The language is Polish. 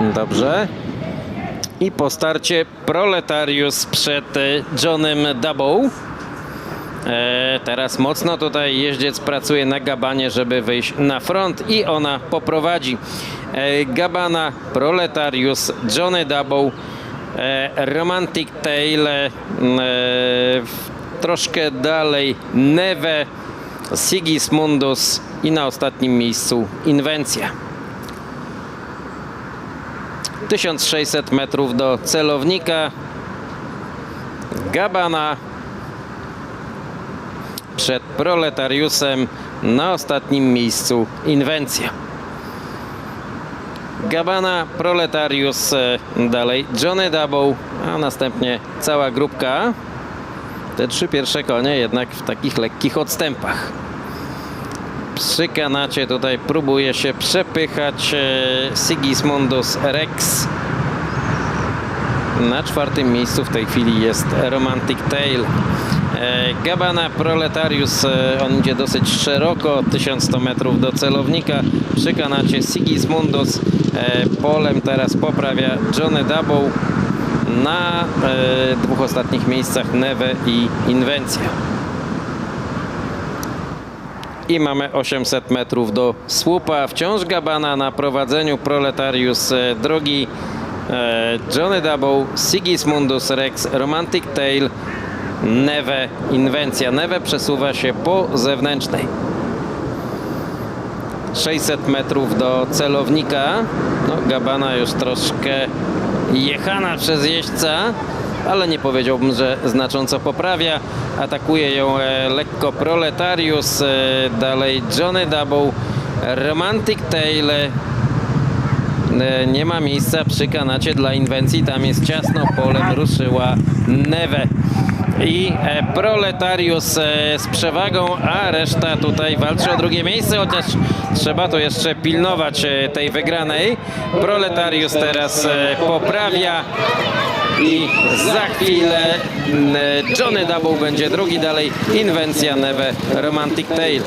Dobrze. I po starcie Proletarius przed Johnem Dabą. E, teraz mocno tutaj jeździec pracuje na Gabanie, żeby wyjść na front i ona poprowadzi. E, Gabana, Proletarius, Johnny Dabą, e, Romantic Tail, e, troszkę dalej Neve, Sigismundus i na ostatnim miejscu Inwencja. 1600 metrów do celownika. Gabana przed proletariusem na ostatnim miejscu Inwencja. Gabana, Proletarius, e, dalej Johnny Double, a następnie cała grupka. Te trzy pierwsze konie jednak w takich lekkich odstępach. Przy kanacie tutaj próbuje się przepychać e, Sigismundus Rex. Na czwartym miejscu w tej chwili jest Romantic Tail. E, Gabana Proletarius, e, on idzie dosyć szeroko, 1100 metrów do celownika. Przy kanacie Sigismundus, polem teraz poprawia Johnny Double. Na dwóch ostatnich miejscach Neve i Inwencja. I mamy 800 metrów do słupa. Wciąż Gabana na prowadzeniu Proletarius e, drogi e, Johnny Double, Sigismundus Rex, Romantic Tail, Neve, Inwencja. Neve przesuwa się po zewnętrznej. 600 metrów do celownika. No, Gabana już troszkę jechana przez jeźdźca, ale nie powiedziałbym, że znacząco poprawia. Atakuje ją e, lekko Proletarius, e, dalej Johnny Double, Romantic Tail. E, nie ma miejsca przy kanacie dla inwencji, tam jest ciasno, polem ruszyła Neve. I Proletarius z przewagą, a reszta tutaj walczy o drugie miejsce, chociaż trzeba tu jeszcze pilnować tej wygranej. Proletarius teraz poprawia i za chwilę m, e, Johnny Double będzie drugi, dalej Inwencja Neve Romantic Tail.